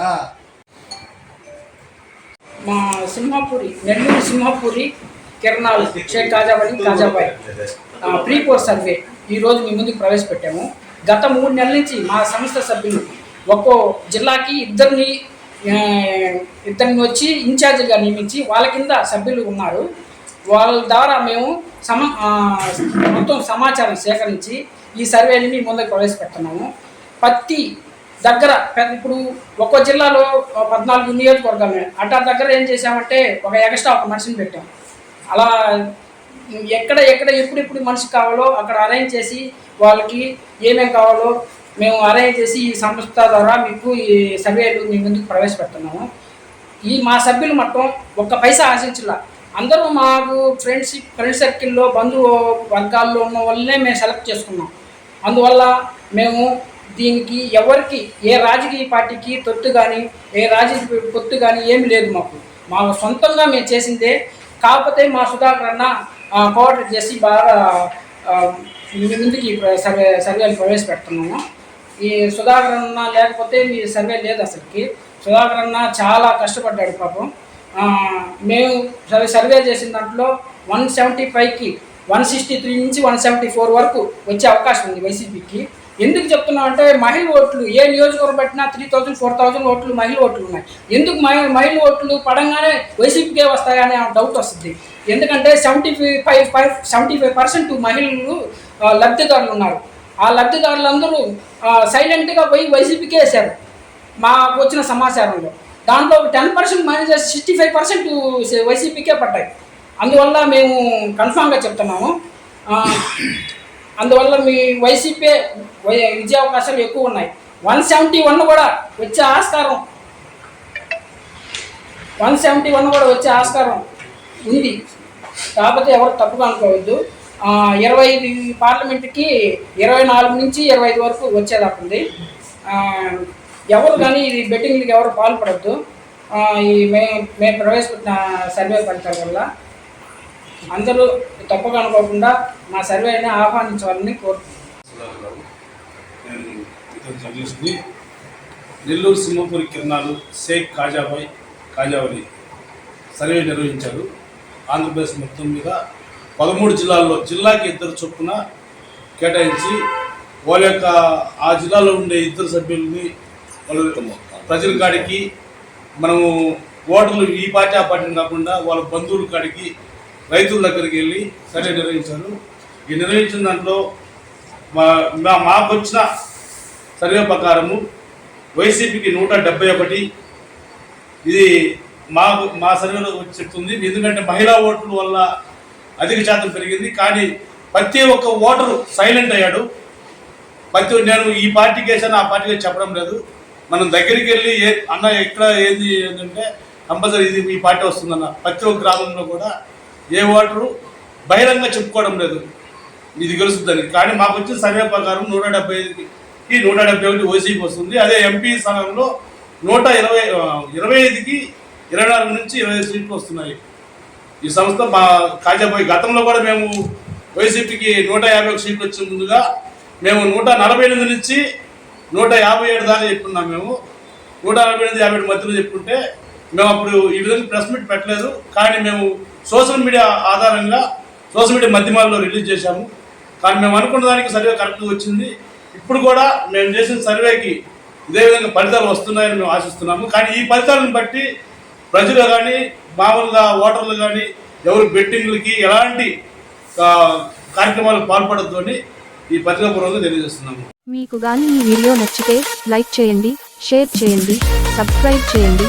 కదా? మా సింహపురి నెల్లూరు సింహపురి కిరణాలు Sheikh Kajabai Kajabai pre course survey. ఈరోజు మీ ముందుకు ప్రవేశపెట్టాము. గత మూడు నెలల నుంచి మా సంస్థ సభ్యులు ఒక్కో జిల్లాకి ఇద్దరిని ఇద్దరిని వచ్చి ఇన్ఛార్జిగా నియమించి వాళ్ళ కింద సభ్యులు ఉన్నారు. వాళ్ళ ద్వారా మేము సమ మొత్తం సమాచారం సేకరించి ఈ సర్వేని మీ ముందుకు ప్రవేశపెడుతున్నాము. పత్తి దగ్గర పెద్ద ఇప్పుడు ఒక్కో జిల్లాలో పద్నాలుగు నియోజకవర్గాలు ఉన్నాయి. అట్లా దగ్గర ఏం చేసామంటే ఒక ఎక్స్ట్రా ఒక మనిషిని పెట్టాం. అలా ఎక్కడ ఎక్కడ ఎప్పుడెప్పుడు మనిషి కావాలో అక్కడ అరేంజ్ చేసి వాళ్ళకి ఏమేమి కావాలో మేము అరేంజ్ చేసి ఈ సంస్థ ద్వారా మీకు ఈ సర్వేలు మీ ముందుకు ప్రవేశపెడుతున్నాము. ఈ మా సభ్యులు మొత్తం ఒక్క పైసా ఆశించలా. అందరూ మాకు ఫ్రెండ్షిప్ ఫ్రెండ్ సర్కిల్లో బంధువు వర్గాల్లో ఉన్న వాళ్ళనే మేము సెలెక్ట్ చేసుకున్నాం. అందువల్ల మేము దీనికి ఎవరికి ఏ రాజకీయ పార్టీకి తొత్తు కానీ ఏ రాజకీయ పొత్తు కానీ ఏమి లేదు మాకు. మా సొంతంగా మేము చేసిందే. కాకపోతే మా సుధాకర్ అన్న కోఆర్డినేట్ చేసి బాగా ముందుకి సర్వే సర్వేలు ప్రవేశపెడుతున్నాము. ఈ సుధాకర్ అన్న లేకపోతే మీ సర్వే లేదు అసలుకి. సుధాకర్ అన్న చాలా కష్టపడ్డాడు పాపం. మేము సర్వే సర్వే చేసిన దాంట్లో వన్ సెవెంటీ ఫైవ్కి వన్ సిక్స్టీ త్రీ నుంచి వన్ సెవెంటీ ఫోర్ వరకు వచ్చే అవకాశం ఉంది వైసీపీకి. ఎందుకు చెప్తున్నాం అంటే మహిళ ఓట్లు ఏ నియోజకవర్గం పెట్టినా త్రీ థౌజండ్ ఫోర్ థౌజండ్ ఓట్లు మహిళ ఓట్లు ఉన్నాయి. ఎందుకు మహి మహిళ ఓట్లు పడంగానే వైసీపీకే వస్తాయనే డౌట్ వస్తుంది. ఎందుకంటే seventy five five seventy five percent మహిళలు లబ్ధిదారులు ఉన్నారు. ఆ లబ్ధిదారులందరూ సైలెంట్గా పోయి వైసీపీకే వేశారు. మాకు వచ్చిన సమాచారంలో. దాంట్లో ten percent minus sixty five percent వైసీపీకే పడ్డాయి. అందువల్ల మేము కన్ఫామ్గా చెప్తున్నాము. అందువల్ల మీ వైసీపీ వై- విజయావకాశాలు ఎక్కువ ఉన్నాయి. వన్ సెవెంటీ వన్ కూడా వచ్చే ఆస్కారం. వన్ సెవెంటీ వన్ కూడా వచ్చే ఆస్కారం ఉంది. కాకపోతే ఎవరు తప్పుగా అనుకోవద్దు. ఇరవై ఐదు పార్లమెంట్కి ఇరవై నాలుగు నుంచి ఇరవై ఐదు వరకు వచ్చేదాకుంది. ఎవరు కానీ ఇది బెట్టింగ్లకి ఎవరు పాల్పడద్దు. ఈ మే మేము ప్రవేశపెట్టిన సర్వే ఫలితాల వల్ల అందరూ తప్పగా అనుకోకుండా మా సర్వేని ఆహ్వానించాలని కోరుతున్నాను. నేను నెల్లూరు సింహపురి కిరణాలు షేక్ కాజాబాయ్ కాజావలి సర్వే నిర్వహించారు. ఆంధ్రప్రదేశ్ మొత్తం మీద పదమూడు జిల్లాల్లో జిల్లాకి ఇద్దరు చొప్పున కేటాయించి వాళ్ళ యొక్క ఆ జిల్లాలో ఉండే ఇద్దరు సభ్యుల్ని ప్రజల కాడికి మనము ఓటర్లు ఈ పార్టీ ఆ పార్టీని కాకుండా వాళ్ళ బంధువుల కాడికి రైతుల దగ్గరికి వెళ్ళి సర్వే నిర్వహించారు. ఈ నిర్వహించిన దాంట్లో మా మా- మాకు వచ్చిన సర్వే ప్రకారము వైసీపీకి నూట డెబ్బై ఒకటి. ఇది మాకు మా సర్వేలో చెప్తుంది. ఎందుకంటే మహిళా ఓట్ల వల్ల అధిక శాతం పెరిగింది. కానీ ప్రతి ఒక్క ఓటరు సైలెంట్ అయ్యాడు. ప్రతి నేను ఈ పార్టీకి వేసాను ఆ పార్టీకి చెప్పడం లేదు. మనం దగ్గరికి వెళ్ళి ఏ అన్న ఎక్కడ ఏది ఏంటంటే కంపల్సరీ ఇది ఈ పార్టీ వస్తుందన్న ప్రతి ఒక్క గ్రామంలో కూడా ఏ ఓటరు బహిరంగ చెప్పుకోవడం లేదు. ఇది గెలుస్తుందని కానీ మాకు వచ్చిన సర్వే ప్రకారం నూట డెబ్బై ఐదుకి నూట డెబ్బై ఒకటి ఓసీకి వస్తుంది. అదే ఎంపీ స్థానంలో నూట ఇరవై ఇరవై ఐదుకి ఇరవై నాలుగు నుంచి ఇరవై ఐదు సీట్లు వస్తున్నాయి. ఈ సంస్థ మా కాజాపోయి గతంలో కూడా మేము వైసీపీకి నూట యాభై ఒక సీట్లు వచ్చే ముందుగా మేము నూట నలభై ఎనిమిది నుంచి నూట యాభై ఏడు దాకా చెప్పుకున్నాం మేము. నూట నలభై ఎనిమిది యాభై ఏడు మధ్యలో చెప్పుకుంటే మేము అప్పుడు ఈ విధంగా ప్రెస్ మీట్ పెట్టలేదు. కానీ మేము సోషల్ మీడియా ఆధారంగా సోషల్ మీడియా మాధ్యమాల్లో రిలీజ్ చేశాము. కానీ మేము అనుకున్న దానికి సర్వే కరెక్ట్గా వచ్చింది. ఇప్పుడు కూడా మేము చేసిన సర్వేకి ఇదే విధంగా ఫలితాలు వస్తున్నాయని మేము ఆశిస్తున్నాము. కానీ ఈ ఫలితాలను బట్టి ప్రజలు కానీ మామూలుగా ఓటర్లు కానీ ఎవరు బెట్టింగ్లకి ఎలాంటి కార్యక్రమాలు కార్యక్రమాలకు పాల్పడద్దు అని ఈ పత్రికాపూర్వకంగా తెలియజేస్తున్నాము. మీకు కానీ ఈ వీడియో నచ్చితే లైక్ చేయండి షేర్ చేయండి సబ్స్క్రైబ్ చేయండి.